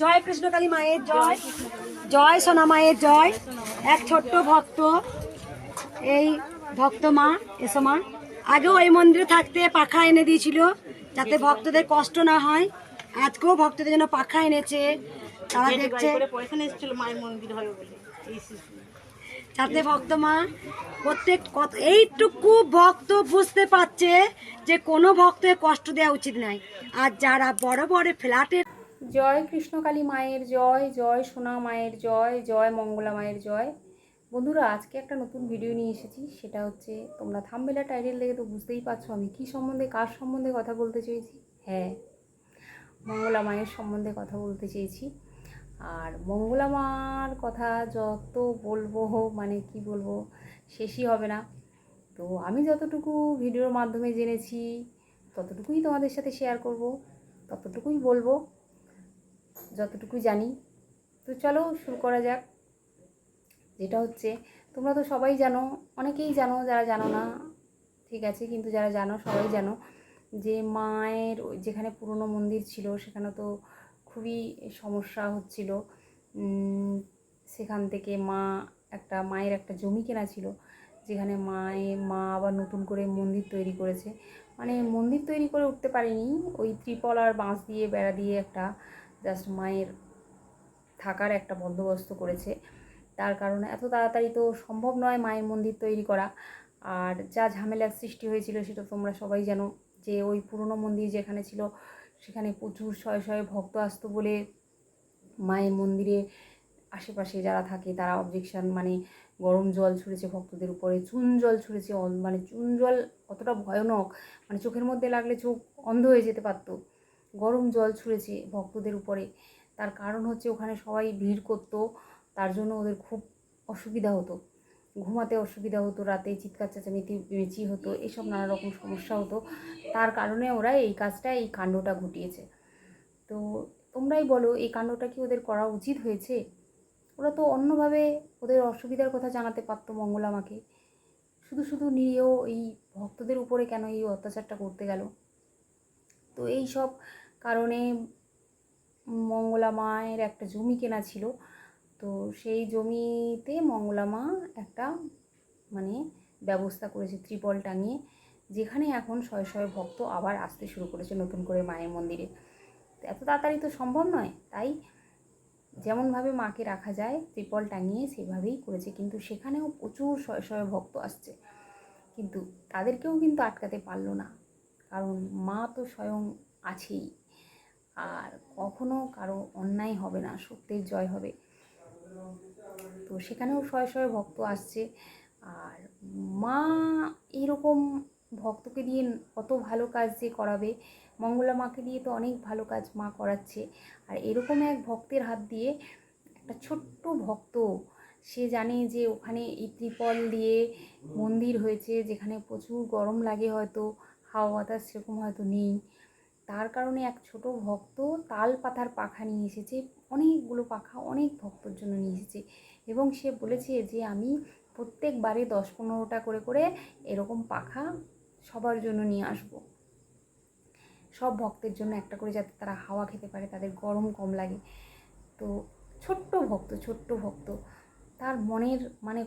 জয় কৃষ্ণকালী মায়ের জয় জয় সোনা মায়ের জয়। এক ছোট্ট ভক্ত এই ভক্ত মা এসো মা। আগেও এই মন্দিরে থাকতে পাখা এনে দিয়েছিল যাতে ভক্তদের কষ্ট না হয়। আজকেও ভক্তদের জন্য পাখা এনেছে তারা দেখছে। যাতে ভক্ত মা প্রত্যেক কত এইটুকু ভক্ত বুঝতে পারছে যে কোনো ভক্তের কষ্ট দেওয়া উচিত নয়। আর যারা বড় বড় ফ্ল্যাটের জয় কৃষ্ণকালী মায়ের জয় জয় সোনা মায়ের জয় জয় মঙ্গলা মায়ের জয়। বন্ধুরা, আজকে একটা নতুন ভিডিও নিয়ে এসেছি। সেটা হচ্ছে, তোমরা থামবেলা টাইটেল দেখে তো বুঝতেই পারছ আমি কী সম্বন্ধে, কার সম্বন্ধে কথা বলতে চেয়েছি? হ্যাঁ মঙ্গলা মায়ের সম্বন্ধে কথা বলতে চেয়েছি। আর মঙ্গলা মার কথা যত বলব মানে কি বলব, শেষই হবে না। তো আমি যতটুকু ভিডিওর মাধ্যমে জেনেছি, ততটুকুই তোমাদের সাথে শেয়ার করব, ততটুকুই বলব। যতটুকু জানি। তো চলো শুরু করা যাক। যেটা হচ্ছে, তোমরা তো সবাই জানো, অনেকেই জানো যারা জানো না, ঠিক আছে, কিন্তু যারা জানো সবাই জানো যে মায়ের যেখানে পুরনো মন্দির ছিল, সেখানে তো খুবই সমস্যা হচ্ছিল। সেখান থেকে মা একটা, মায়ের একটা জমি কেনা ছিল, যেখানে মায়ে, মা আবার নতুন করে মন্দির তৈরি করেছে। মানে মন্দির তৈরি করে উঠতে পারেনি, ওই ত্রিপল আর বাঁশ দিয়ে বেড়া দিয়ে একটা জাস্ট মায়ের থাকার একটা বন্দোবস্ত করেছে। তার কারণে এত তাড়াতাড়ি তো সম্ভব নয় মায়ের মন্দির তৈরি করা। আর যা ঝামেলার সৃষ্টি হয়েছিল সেটা তোমরা সবাই জানো যে ওই পুরনো মন্দির যেখানে ছিল সেখানে প্রচুর শয়ে শয়ে ভক্ত আসতো বলে মায়ের মন্দিরে আশেপাশে যারা থাকে তারা অবজেকশন মানে গরম জল ছুঁড়েছে ভক্তদের উপরে, চুন জল ছুঁড়েছে মানে চুন জল অতটা ভয়ানক মানে চোখের মধ্যে লাগলে চোখ অন্ধ হয়ে যেতে পারতো। গরম জল ছুঁড়েছে ভক্তদের উপরে। তার কারণ হচ্ছে ওখানে সবাই ভিড় করতো, তার জন্য ওদের খুব অসুবিধা হতো। ঘুমাতে অসুবিধা হতো, রাতে চিৎকার চেঁচামেচি মেচি হতো, এসব নানা রকম সমস্যা হতো। তার কারণে ওরা এই কাজটা, এই কাণ্ডটা ঘটিয়েছে। তো তোমরাই বলো, এই কাণ্ডটা কি ওদের করা উচিত হয়েছে? ওরা তো অন্যভাবে ওদের অসুবিধার কথা জানাতে পারতো মঙ্গলামাকে শুধু শুধু নিয়েও এই ভক্তদের উপরে কেন এই অত্যাচারটা করতে গেল? তো এই সব কারণে মঙ্গলা মায়ের একটা জমি কেনা ছিল। তো সেই জমিতে মঙ্গলা মা একটা মানে ব্যবস্থা করেছে ত্রিপল টাঙিয়ে, যেখানে এখন শয়ে শয়ে ভক্ত আবার আসতে শুরু করেছে নতুন করে মায়ের মন্দিরে। এত তাড়াতাড়ি তো সম্ভব নয়, তাই যেমনভাবে মাকে রাখা যায়, ত্রিপল টাঙিয়ে সেভাবেই করেছে। কিন্তু সেখানেও প্রচুর শয়ে শয়ে ভক্ত আসছে। কিন্তু তাদেরকেও কিন্তু আটকাতে পারল না। কারণ মা তো স্বয়ং আছেই। আর কখনো কারও অন্যায় হবে না, সত্যের জয় হবে। তো সেখানেও শয়ে শয়ে ভক্ত আসছে। আর মা এরকম ভক্তকে দিয়ে কত ভালো কাজ যে করাবে, মঙ্গলা মাকে দিয়ে তো অনেক ভালো কাজ মা করাচ্ছে। আর এরকম এক ভক্তের হাত দিয়ে একটা ছোট্ট ভক্ত, সে জানে যে ওখানে এই ত্রিপল দিয়ে মন্দির হয়েছে, যেখানে প্রচুর গরম লাগে হয়তো, হাওয়া বাতাস সেরকম হয়তো নেই। তার কারণে এক ছোট ভক্ত তাল পাতার পাখা নিয়ে এসেছে, অনেকগুলো পাখা অনেক ভক্তর জন্য নিয়ে এসেছে এবং সে বলেছে যে, আমি প্রত্যেকবারে দশ পনেরোটা করে করে এরকম পাখা সবার জন্য নিয়ে আসব। সব ভক্তের জন্য একটা করে যাতে তারা হাওয়া খেতে পারে, তাদের গরম কম লাগে। তো ছোট্ট ভক্ত ছোট্ট ভক্ত, তার মনের মানে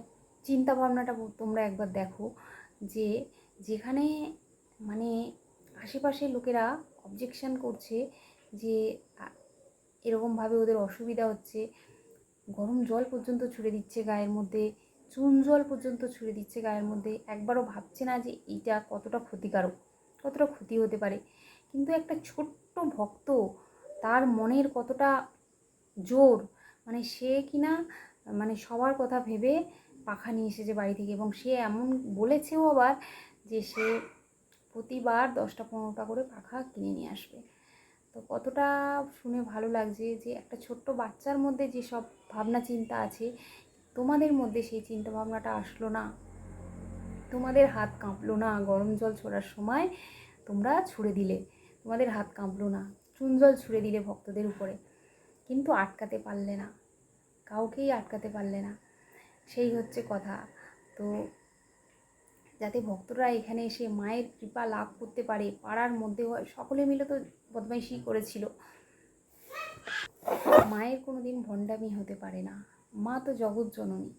চিন্তা ভাবনাটা তোমরা একবার দেখো যে, যেখানে মানে আশেপাশের লোকেরা অবজেকশন করছে যে এরকমভাবে ওদের অসুবিধা হচ্ছে। গরম জল পর্যন্ত ছুঁড়ে দিচ্ছে গায়ের মধ্যে, চুন জল পর্যন্ত ছুঁড়ে দিচ্ছে গায়ের মধ্যে। একবারও ভাবছে না যে এইটা কতটা ক্ষতিকারক, কতটা ক্ষতি হতে পারে। কিন্তু একটা ছোট্ট ভক্ত, তার মনের কতটা জোর মানে সে কিনা মানে সবার কথা ভেবে পাখা নিয়ে এসেছে বাড়ি থেকে এবং সে এমন বলেছেও আবার যে সে প্রতিবার দশটা পনেরোটা করে পাখা কিনে নিয়ে আসবে। তো কতটা শুনে ভালো লাগছে যে একটা ছোট্ট বাচ্চার মধ্যে যেসব ভাবনা চিন্তা আছে, তোমাদের মধ্যে সেই চিন্তা ভাবনাটা আসলো না? তোমাদের হাত কাঁপলো না গরম জল ছোড়ার সময়? তোমরা ছুঁড়ে দিলে। তোমাদের হাত কাঁপলো না, চুন জল ছুঁড়ে দিলে ভক্তদের উপরে। কিন্তু আটকাতে পারলে না, কাউকেই আটকাতে পারলে না। সেই হচ্ছে কথা। তো যাতে ভক্তরা এখানে এসে মায়ের কৃপা লাভ করতে পারে, পাড়ার মধ্যে হয়, সকলে মিলে তো বদমাইশি করেছিল। মায়ের কোনো দিন ভণ্ডামি হতে পারে না। মা তো জগৎ জননী,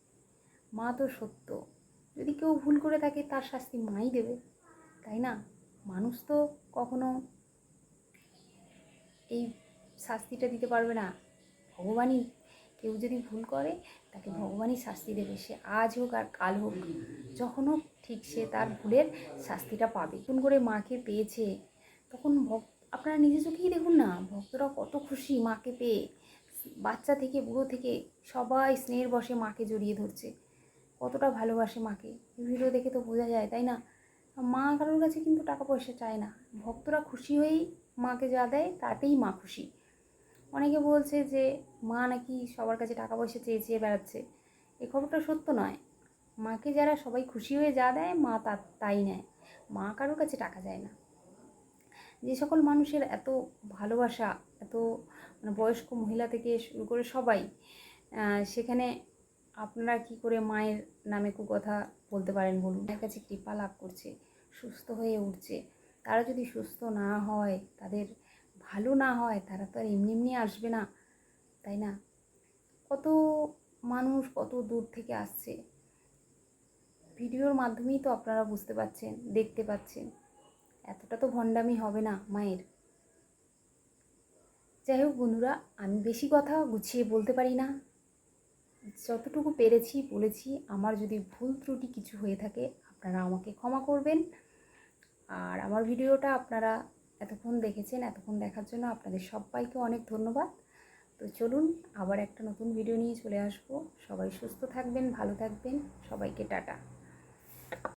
মা তো সত্য। যদি কেউ ভুল করে থাকে, তার শাস্তি মাই দেবে, তাই না? মানুষ তো কখনো এই শাস্তিটা দিতে পারবে না। ভগবানই কেউ যদি ভুল করে তাকে ভগবানই শাস্তি দেবে। সে আজ হোক আর কাল হোক যখন হোক ঠিক সে তার ভুলের শাস্তিটা পাবে। কোন করে মাকে পেয়েছে তখন ভক- আপনারা নিজে চোখেই দেখুন না ভক্তরা কত খুশি মাকে পেয়ে। বাচ্চা থেকে বুড়ো থেকে সবাই স্নেহের বসে মাকে জড়িয়ে ধরছে। কতটা ভালোবাসে মাকে। এই ভিডিও দেখে তো বোঝা যায় তাই না? মা কারোর কাছে কিন্তু টাকা পয়সা চায় না। ভক্তরা খুশি হয়েই মাকে যা দেয় তাতেই মা খুশি। অনেকে বলছে যে, মা নাকি সবার কাছে টাকা পয়সা চেয়ে চেয়ে বেড়াচ্ছে। এই খবরটা সত্য নয়। মাকে যারা সবাই খুশি হয়ে যা দেয়, মা তা, তাই নেয়। মা কারোর কাছে টাকা যায় না। যে সকল মানুষের এত ভালোবাসা, এত মানে বয়স্ক মহিলা থেকে শুরু করে সবাই সেখানে আপনারা কি করে মায়ের নামে কুকথা বলতে পারেন বলুন? মায়ের কাছে কৃপা লাভ করছে, সুস্থ হয়ে উঠছে। তারা যদি সুস্থ না হয়, তাদের ভালো না হয়, তারা তো আর এমনি এমনি আসবে না, তাই না? কত মানুষ কত দূর থেকে আসছে। ভিডিওর মাধ্যমেই তো আপনারা বুঝতে পাচ্ছেন দেখতে পাচ্ছেন। এতটা তো ভণ্ডামি হবে না মায়ের। যাই হোক বন্ধুরা, আমি বেশি কথা গুছিয়ে বলতে পারি না। যতটুকু পেরেছি বলেছি, আমার যদি ভুল ত্রুটি কিছু হয়ে থাকে, আপনারা আমাকে ক্ষমা করবেন। আর আমার ভিডিওটা আপনারা এতক্ষণ দেখেছেন, এতক্ষণ দেখার জন্য আপনাদের সবাইকে অনেক ধন্যবাদ। তো চলুন, আবার একটা নতুন ভিডিও নিয়ে চলে আসব। সবাই সুস্থ থাকবেন, ভালো থাকবেন। সবাইকে টাটা।